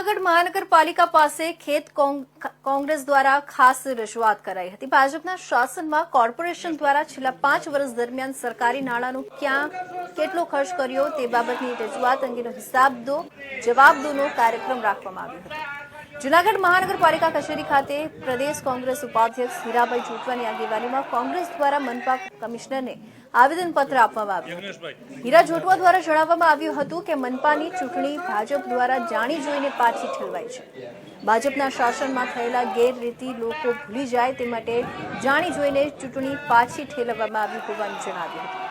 જૂનાગઢ મહાનગરપાલિકા પાસે ખેત કોંગ- કોંગ્રેસ દ્વારા ખાસ રજૂઆત કરાઈ હતી. ભાજપના શાસનમાં કોર્પોરેશન દ્વારા છેલ્લા પાંચ વર્ષ દરમિયાન સરકારી નાણાંનો ક્યાં કેટલો ખર્ચ કર્યો તે બાબતની રજૂઆત અંગેનો હિસાબ દો, જવાબ દોનો કાર્યક્રમ રાખવામાં આવ્યો હતો. જૂનાગઢ મહાનગરપાલિકા કચેરી ખાતે પ્રદેશ કોંગ્રેસ ઉપાધ્યક્ષ હીરાભાઈ ચૂંટવાની આગેવાનીમાં કોંગ્રેસ દ્વારા મનપા કમિશનરને આવેદનપત્ર આપવામાં આવ્યું. હીરા જોટવા દ્વારા જણાવવામાં આવ્યું હતું કે મનપાની ચૂંટણી ભાજપ દ્વારા જાણી જોઈને પાછી ઠલવાઈ છે. ભાજપના શાસનમાં થયેલા ગેરરીતિ લોકો ભૂલી જાય તે માટે જાણી જોઈને ચૂંટણી પાછી ઠેલવવામાં આવી હોવાનું જણાવ્યું હતું.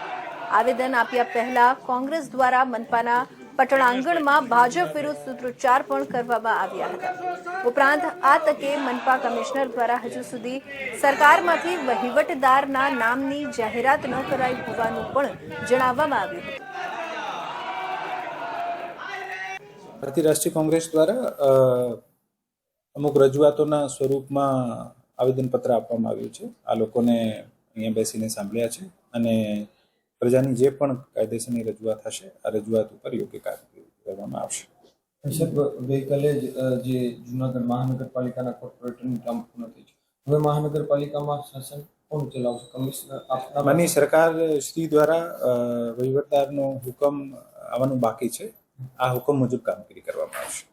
આવેદન આપ્યા પહેલા કોંગ્રેસ દ્વારા મનપાના પટણાંગણમાં ભાજપ વિરુદ્ધ સૂત્રોચ્ચાર પણ કરવામાં આવ્યા હતા. ઉપરાંત આ તકે મનપા કમિશનર દ્વારા હજુ સુધી સરકારમાંથી વહીવટદારના નામની જાહેરાત ન કરાઈ હોવાનું પણ જણાવવામાં આવ્યું હતું. ભારતીય રાષ્ટ્રીય કોંગ્રેસ દ્વારા અમુક રજૂઆતોના સ્વરૂપમાં આવેદનપત્ર આપવામાં આવ્યું છે. આ લોકોને અહીંયા બેસીને સાંભળ્યા છે અને પ્રજાની જે પણ કાયદેસરની રજૂઆત હશે આ રજૂઆત ઉપર યોગ્ય કાર્યવાહી કરવામાં આવશે. સાહેબ ગઈકાલે જ જુનાગઢ મહાનગરપાલિકાના કોર્પોરેટરની કામ પૂર્ણ થઈ છે. હવે મહાનગરપાલિકામાં શાસન કોણ ચલાવશે? કમિશનર માની સરકાર શ્રી દ્વારા વહીવટદારનો હુકમ આવવાનું બાકી છે. આ હુકમ મુજબ કામગીરી કરવામાં આવશે.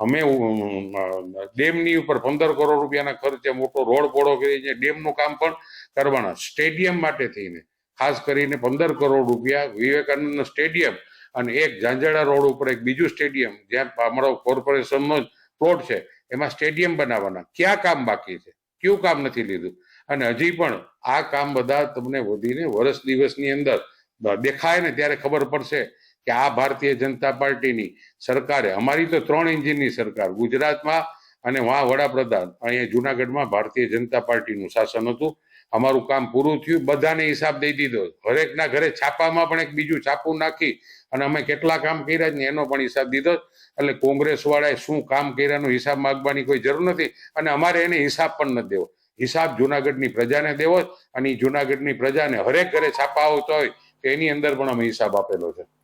અમે ડેમની ઉપર પંદર કરોડ રૂપિયાના ખર્ચે મોટો રોડ પોળો કરી છે. ડેમનું કામ પણ કરવાના. સ્ટેડિયમ માટે થઈને, ખાસ કરીને પંદર કરોડ રૂપિયા વિવેકાનંદ સ્ટેડિયમ અને એક ઝાંઝડા રોડ ઉપર એક બીજું સ્ટેડિયમ, જ્યાં અમારો કોર્પોરેશનનો જ પ્લોટ છે, એમાં સ્ટેડિયમ બનાવવાના. ક્યાં કામ બાકી છે? કયું કામ નથી લીધું? અને હજી પણ આ કામ બધા તમને વધીને વર્ષ દિવસની અંદર દેખાય ને ત્યારે ખબર પડશે કે આ ભારતીય જનતા પાર્ટીની સરકારે, અમારી તો ત્રણ એન્જિનની સરકાર, ગુજરાતમાં અને વहाँ વડાપ્રધાન, અહીંયા જુનાગઢમાં ભારતીય જનતા પાર્ટીનું શાસન હતું. અમારું કામ પૂરું થયું, બધાને હિસાબ દઈ દીધો. હરેકના ઘરે છાપામાં પણ એક બીજું છાપું નાખી અને અમે કેટલા કામ કર્યા ને એનો પણ હિસાબ દીધો. એટલે કોંગ્રેસ વાળાએ શું કામ કર્યાનો હિસાબ માગવાની કોઈ જરૂર નથી અને અમારે એને હિસાબ પણ ન દેવો. હિસાબ જુનાગઢની પ્રજાને દેવો અને જુનાગઢની પ્રજાને હરેક ઘરે છાપા આવતા હોય તો એની અંદર પણ અમે હિસાબ આપેલો છે.